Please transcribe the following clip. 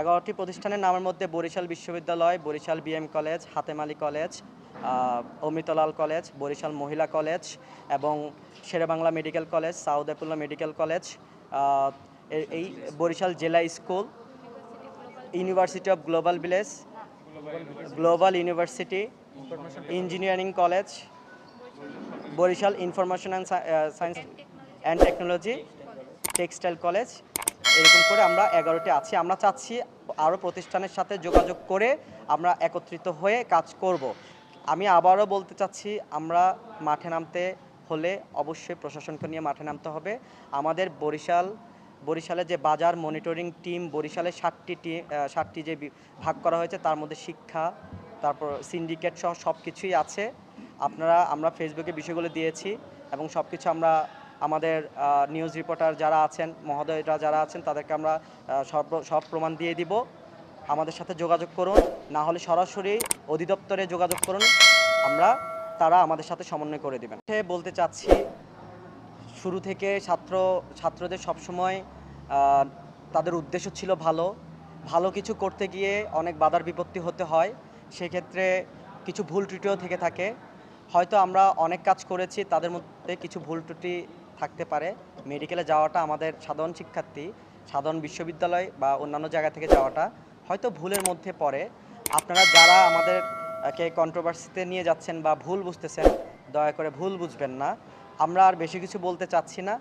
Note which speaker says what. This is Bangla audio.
Speaker 1: এগারোটি প্রতিষ্ঠানের নামের মধ্যে বরিশাল বিশ্ববিদ্যালয়, Barishal BM college Hatem Ali college Amritalal college, Barishal মহিলা কলেজ এবং শেরেবাংলা মেডিকেল কলেজ সাউদাপুল্লা মেডিকেল কলেজ এই বরিশাল জেলা school, university of global village, global university, engineering college, Barishal information and science and technology, textile college এরকম করে আমরা এগারোটি আছি। আমরা চাচ্ছি আরও প্রতিষ্ঠানের সাথে যোগাযোগ করে আমরা একত্রিত হয়ে কাজ করব। আমি আবারও বলতে চাচ্ছি, আমরা মাঠে নামতে হলে অবশ্যই প্রশাসনকে নিয়ে মাঠে নামতে হবে। আমাদের বরিশাল, বরিশালে যে বাজার মনিটরিং টিম, বরিশালে ষাটটি টিম ষাটটি যে ভাগ করা হয়েছে, তার মধ্যে শিক্ষা, তারপর সিন্ডিকেট সহ সব কিছুই আছে। আপনারা, আমরা ফেসবুকে বিষয়গুলো দিয়েছি এবং সব কিছু আমরা আমাদের নিউজ রিপোর্টার যারা আছেন, মহোদয়রা যারা আছেন, তাদেরকে আমরা সব প্রমাণ দিয়ে দিব। আমাদের সাথে যোগাযোগ করুন, না হলে সরাসরি অধিদপ্তরে যোগাযোগ করুন। আমরা, তারা আমাদের সাথে সমন্বয় করে দেবেন। সে বলতে চাচ্ছি, শুরু থেকে ছাত্র, ছাত্রদের সবসময় তাদের উদ্দেশ্য ছিল ভালো। ভালো কিছু করতে গিয়ে অনেক বাধার বিপত্তি হতে হয়। সেক্ষেত্রে কিছু ভুল ত্রুটিও থেকে থাকে। হয়তো আমরা অনেক কাজ করেছি, তাদের মধ্যে কিছু ভুল ত্রুটি থাকতে পারে। মেডিকেলে যাওয়াটা আমাদের সাধারণ শিক্ষার্থী, সাধারণ বিশ্ববিদ্যালয় বা অন্যান্য জায়গা থেকে যাওয়াটা হয়তো ভুলের মধ্যে পড়ে। আপনারা যারা আমাদেরকে কন্ট্রোভার্সিতে নিয়ে যাচ্ছেন বা ভুল বুঝতেছেন, দয়া করে ভুল বুঝবেন না। আমরা আর বেশি কিছু বলতে চাচ্ছি না।